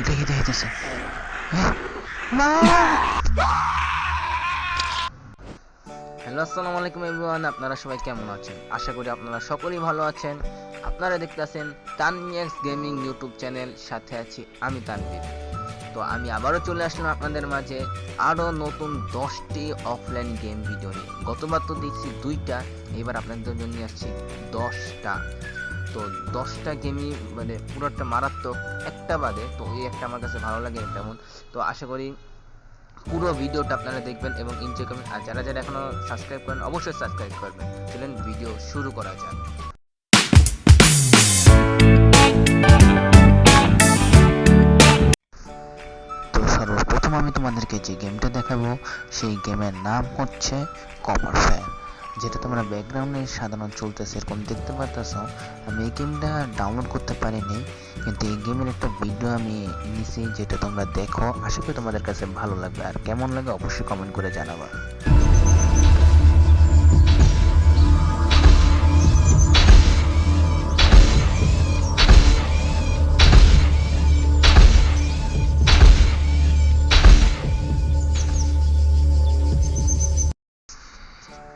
এটা কি দেখাইতেছে মা! হ্যালো, আসসালামু আলাইকুম এভরিওয়ান, আপনারা সবাই কেমন আছেন? আশা করি আপনারা সকলেই ভালো আছেন। আপনারা দেখতেছেন তানমিয়াক্স গেমিং ইউটিউব চ্যানেল, সাথে আছি আমি তানভীর। তো আমি আবারও চলে আসলাম আপনাদের মাঝে আরও নতুন দশটি অফলাইন গেম ভিডিও নিয়ে। গতবার তো দেখছি দুইটা, এবার আপনাদের জন্য নিয়ে আসছি দশটা। তো দশটা গেমই মানে পুরোটা মারাত্মক। একটা বাদে, তো ওই একটা আমার কাছে ভালো লাগে তেমন। তো আশা করি পুরো ভিডিওটা আপনারা দেখবেন এবং এনজয় করবেন। আর যারা যারা এখনও সাবস্ক্রাইব করেন, অবশ্যই সাবস্ক্রাইব করবেন। চলেন ভিডিও শুরু করা যাক। সর্বপ্রথম আমি তোমাদেরকে যে গেমটা দেখাবো, সেই গেমের নাম হচ্ছে কভার ফায়ার যেটা তোমরা ব্যাকগ্রাউন্ডে সাধারণত চলতেছে, এরকম দেখতে পারতেছ, আমি এই গেমটা ডাউনলোড করতে পারিনি, কিন্তু এই গেমের একটা ভিডিও আমি নিছি যেটা তোমরা দেখো। আশা করি তোমাদের কাছে ভালো লাগবে, আর কেমন লাগে অবশ্যই কমেন্ট করে জানাবা।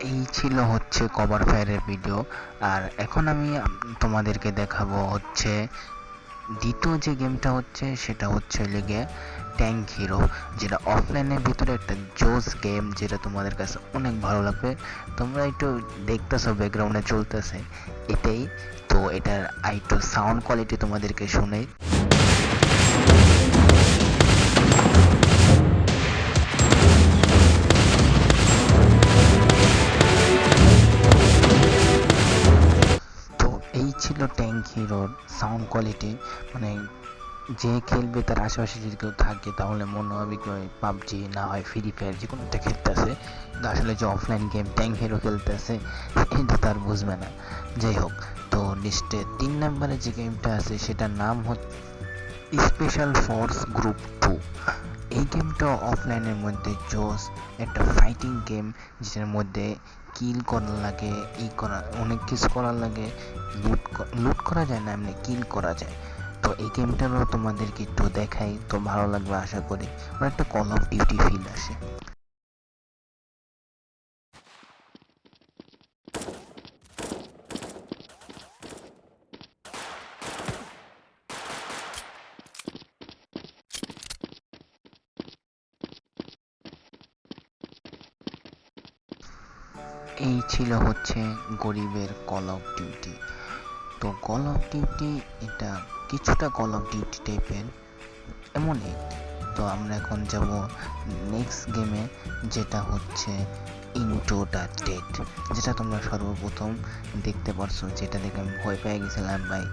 এই ছিল হচ্ছে কভার ফায়ারের ভিডিও আর এখন আমি তোমাদেরকে দেখাবো হচ্ছে দ্বিতীয় যে গেমটা হচ্ছে, সেটা হচ্ছে লেগে ট্যাঙ্ক হিরো যেটা অফলাইনের ভিতরে একটা জোস গেম যেটা তোমাদের কাছে অনেক ভালো লাগবে। তোমরা একটু দেখতেছো ব্যাকগ্রাউন্ডে চলতেছে এটাই। তো এটার আইটু সাউন্ড কোয়ালিটি তোমাদেরকে শুনে হিরোর সাউন্ড কোয়ালিটি মানে যে খেলবে তার আশেপাশে যদি কেউ থাকে তাহলে মনে হবে কি পাবজি না হয় ফ্রি ফায়ার যে কোনো একটা খেলতেছে কিন্তু আসলে যে অফলাইন গেম ট্যাঙ্ক হিরো খেলতেছে এটা তার বুঝবে না। যাই হোক, তো লিস্টে তিন নম্বরে যে গেমটা আছে সেটার নাম হচ্ছে স্পেশাল ফোর্স গ্রুপ টু এই গেমটা অফলাইনের মধ্যে জোস একটা ফাইটিং গেম যেটার মধ্যে কিল করা লাগে এই করা অনেক কিছু করার লাগে। লুট লুট করা যায় না, এমনি কিল করা যায়। তো এই গেমটারও তোমাদেরকে একটু দেখাই, তো ভালো লাগবে আশা করি। একটা কল অফ ডিউটি ফিল আসে। এই ছিল হচ্ছে গরিবের কল অফ ডিউটি তো কল অফ ডিউটি এটা কিছুটা কল অফ ডিউটি টাইপের এমনই। তো আমরা এখন যাব নেক্সট গেমে যেটা হচ্ছে ইন্টো দ্য ডেট যেটা তোমরা সর্বপ্রথম দেখতে পারছ। যেটা দেখে আমি ভয় পেয়ে গেছিলাম ভাই।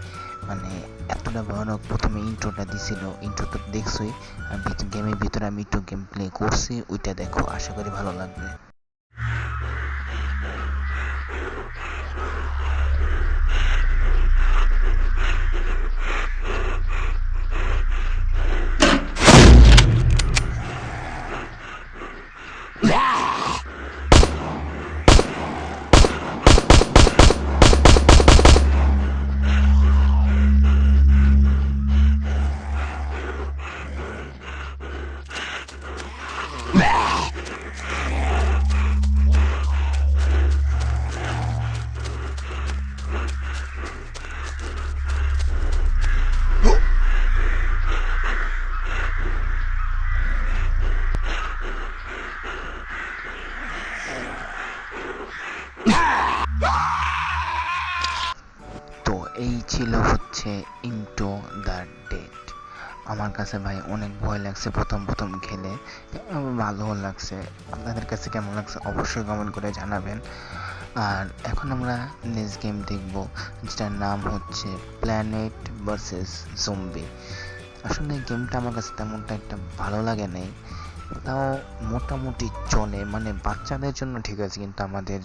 মানে এতটা ভয়ানক প্রথমে ইন্ট্রোটা দিছিল। ইন্ট্রোটা দেখছোই। আর গেমের ভিতরে আমি একটু গেম প্লে করছি। ওইটা দেখো। আশা করি ভালো লাগবে। এই ছিল হচ্ছে ইন্টো দ্য ডেট আমার কাছে ভাই অনেক ভয় লাগছে প্রথম প্রথম খেলে। ভালোও লাগছে। আপনাদের কাছে কেমন লাগছে অবশ্যই কমেন্ট করে জানাবেন। আর এখন আমরা নেক্সট গেম দেখব, যেটার নাম হচ্ছে প্ল্যানেট ভার্সেস জম্বি আসলে গেমটা আমার কাছে তেমনটা একটা ভালো লাগে নাই। তাও মোটামুটি চলে। মানে বাচ্চাদের জন্য ঠিক আছে, কিন্তু আমাদের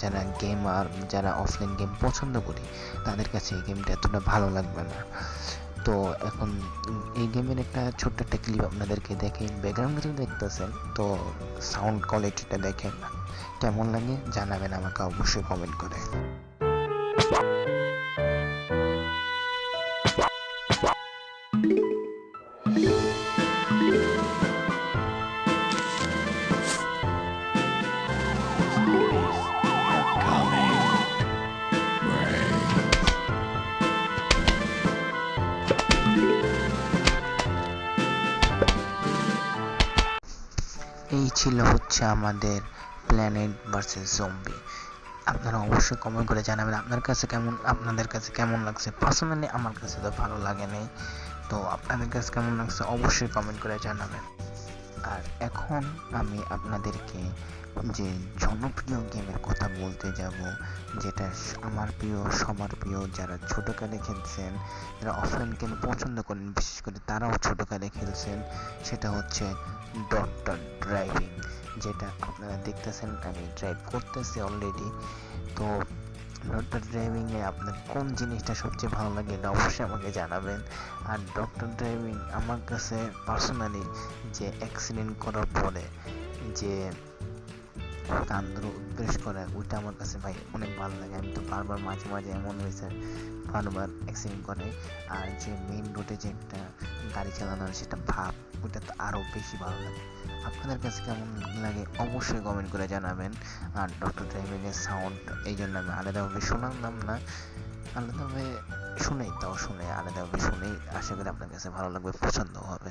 যারা গেমার যারা অফলাইন গেম পছন্দ করি, তাদের কাছে এই গেমটা এতটা ভালো লাগবে না। তো এখন এই গেমের একটা ছোট্ট একটা ক্লিপ আপনাদেরকে দেখে ব্যাকগ্রাউন্ডে তো দেখতেছেন, তো সাউন্ড কোয়ালিটিটা দেখেন। কেমন লাগে জানাবেন আমাকে অবশ্যই কমেন্ট করে। ছিল হচ্ছে আমাদের প্ল্যানেট ভার্সেস জম্বি আপনারা অবশ্যই কমেন্ট করে জানাবেন আপনার কাছে কেমন, আপনাদের কাছে কেমন লাগছে? পার্সোনালি আমার কাছে তো ভালো লাগে নাই তো আপনাদের কাছে কেমন লাগছে অবশ্যই কমেন্ট করে জানাবেন। আর এখন আমি আপনাদেরকে যে জনপ্রিয় গেমের কথা বলতে যাব, যেটা আমার প্রিয়, সবার প্রিয়, যারা ছোটোকালে খেলছেন, যারা অফলাইন গেম পছন্দ করেন, বিশেষ করে তারাও ছোটোকালে খেলছেন, সেটা হচ্ছে ডট ডট ড্রাইভিং যেটা আপনারা দেখতেছেন, আমি ড্রাইভ করতেছি অলরেডি তো ডক্টর ড্রাইভিংয়ে আপনার কোন জিনিসটা সবচেয়ে ভালো লাগে এটা অবশ্যই আমাকে জানাবেন। আর ডক্টর ড্রাইভিং আমার কাছে পার্সোনালি যে অ্যাক্সিডেন্ট করার পরে যে কান্দ্র উদ্বেশ করে, ওইটা আমার কাছে ভাই অনেক ভালো লাগে। আমি তো বারবার মাঝে মাঝে এমন হয়েছে বারবার অ্যাক্সিডেন্ট করে। আর যে মেইন রোডে যে একটা গাড়ি চালানোর সেটা ভাব, ওইটা তো আরও বেশি ভালো লাগে। আপনাদের কাছে কেমন লাগে অবশ্যই কমেন্ট করে জানাবেন। আর ডক্টর ড্রাইভিংয়ের সাউন্ড এই জন্য আমি আলাদাভাবে শোনালাম না। আলাদাভাবে শুনেই তাও শুনে, আলাদাভাবে শুনেই আশা করি আপনার কাছে ভালো লাগবে পছন্দ হবে।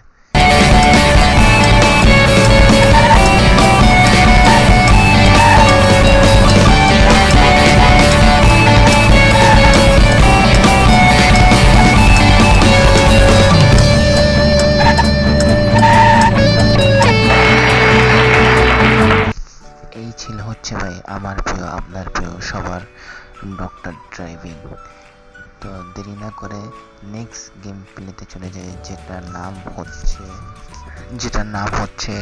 এই ছিল হচ্ছে ভাই আমার প্রিয়, আপনার প্রিয় সবার ডক্টর ড্রাইভিং তো দেরি না করে নেক্সট গেম প্লেতে চলে যাই, যেটার নাম হচ্ছে যেটার নাম হচ্ছে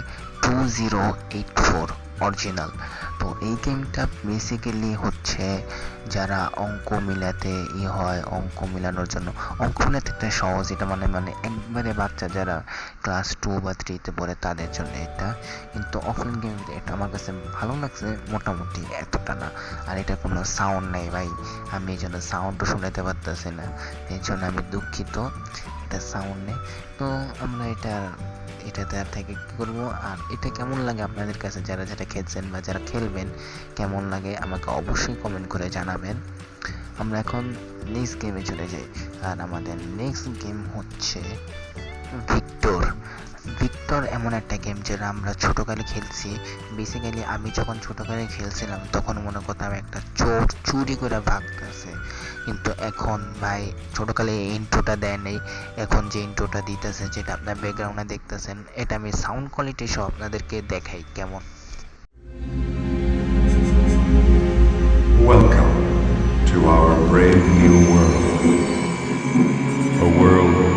two zero eight four original তো এই গেমটা বেসিক্যালি হচ্ছে যারা অঙ্ক মিলাতে ই হয়, অঙ্ক মিলানোর জন্য। অঙ্ক মিলাতে একটা সহজ, এটা মানে মানে একবারে বাচ্চা যারা ক্লাস টু বা থ্রিতে পড়ে তাদের জন্য এটা। কিন্তু অফলাইন গেম এটা আমার কাছে ভালো লাগছে মোটামুটি, এতটা না। আর এটা কোনো সাউন্ড নেই ভাই। আমি এই জন্য সাউন্ডও শোনাতে পারতেছি না। এই জন্য আমি দুঃখিত, এটা সাউন্ড নেই। তো আমরা এটা এটাতে আর থেকে কী করব? আর এটা কেমন লাগে আপনাদের কাছে? যারা যারা খেলছেন বা যারা খেলবেন, কেমন লাগে আমাকে অবশ্যই কমেন্ট করে জানাবেন। আমরা এখন নেক্সট গেমে চলে যাই। আর আমাদের নেক্সট গেম হচ্ছে ভিক্টর ভিক্টর এমন একটা গেম যেটা আমরা ছোটোকালে খেলছি। বেসিক্যালি আমি যখন ছোটোকালে খেলছিলাম, তখন মনে করতাম একটা চোর চুরি করে ভাগতেছে। কিন্তু এখন ভাই, ছোটোকালে এই ইন্ট্রোটা দেয় নেই। এখন যে ইন্ট্রোটা দিতেছে, যেটা আপনার ব্যাকগ্রাউন্ডে দেখতেছেন, এটা আমি সাউন্ড কোয়ালিটি সহ আপনাদেরকে দেখাই কেমন। Welcome to our brave new world. A world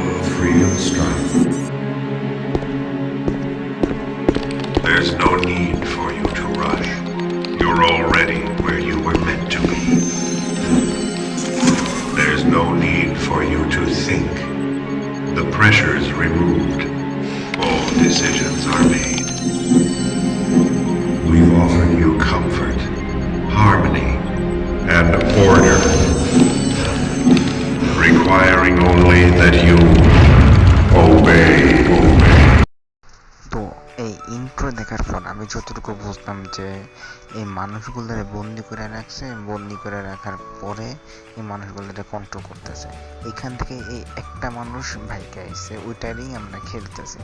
We've offered you comfort, যতটুকু বুঝলাম যে এই মানুষগুলোরে বন্দি করে রাখছে, বন্দি করে রাখার পরে এই মানুষগুলোরে কন্ট্রোল করতেছে। এখান থেকে এই একটা মানুষ ভাইকে আইছে, ওইটারই আমরা খেলতেছি।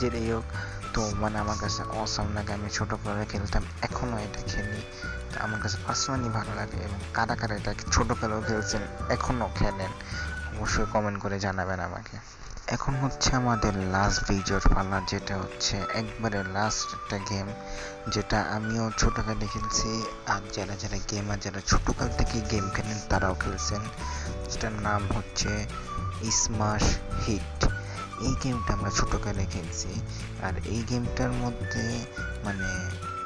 যে যাই হোক, তো মানে আমার কাছে অসাম লাগে, আমি ছোটোবেলায় খেলতাম এখনও এটা খেলি। আমার কাছে পার্সোনালি ভালো লাগে এবং কারা কারা এটা ছোটোবেলাও খেলছেন এখনও খেলেন, অবশ্যই কমেন্ট করে জানাবেন আমাকে। এখন হচ্ছে আমাদের লাস্ট ভিডিওর পালা যেটা হচ্ছে একবারে লাস্ট একটা গেম যেটা আমিও ছোটোকালে খেলছি। আর যারা যারা গেম গেমার যারা ছোটোকাল থেকে গেম খেলেন, তারাও খেলছেন। যেটার নাম হচ্ছে স্মাশ হিট এই গেমটা আমরা ছোটোকালে খেলছি। আর এই গেমটার মধ্যে মানে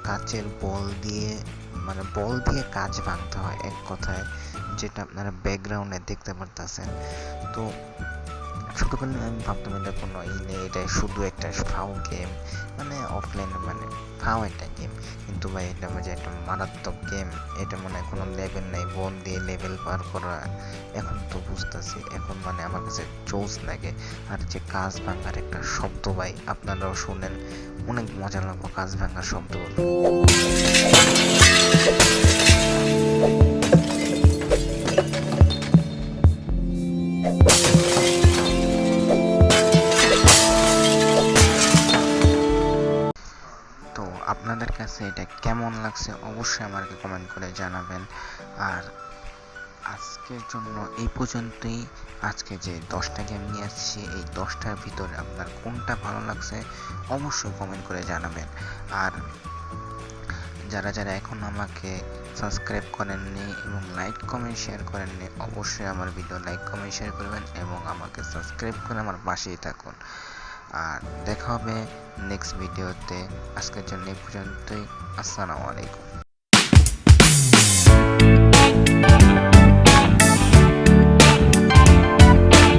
কাচের বল দিয়ে মানে বল দিয়ে কাজ ভাঙতে হয় এক কথায়, যেটা আপনারা ব্যাকগ্রাউন্ডে দেখতে পারতেছেন। তো ছোটবেলায় আমি ভাবতাম এটা কোনো ই নেই, এটা শুধু একটা ফাও গেম। মানে অফলাইন মানে ফাও একটা গেম। কিন্তু ভাই, এটা যে একটা মারাত্মক গেম। এটা মানে কোনো লেভেল নেই বন দিয়ে লেভেল পার করা। এখন তো বুঝতেছি, এখন মানে আমার কাছে চৌস লাগে। আর যে কাজ ভাঙার একটা শব্দ ভাই, আপনারাও শুনেন। অনেক মজা লাগবো কাজ ভাঙার শব্দগুলো তো কাছে এটা কেমন লাগছে অবশ্যই আমাকে কমেন্ট করে জানাবেন। আর আজকের জন্য এই পর্যন্তই। আজকে যে দশটা গেম নিয়ে আসছি, এই দশটার ভিতরে আপনার কোনটা ভালো লাগছে অবশ্যই কমেন্ট করে জানাবেন। আর যারা যারা এখন আমাকে সাবস্ক্রাইব করেননি এবং লাইক কমেন্ট শেয়ার করেননি, অবশ্যই আমার ভিডিও লাইক কমেন্ট শেয়ার করবেন এবং আমাকে সাবস্ক্রাইব করে আমার পাশেই থাকুন। আর দেখা হবে নেক্সট ভিডিওতে আজকের জন্য এই পর্যন্তই। আসসালামু আলাইকুম।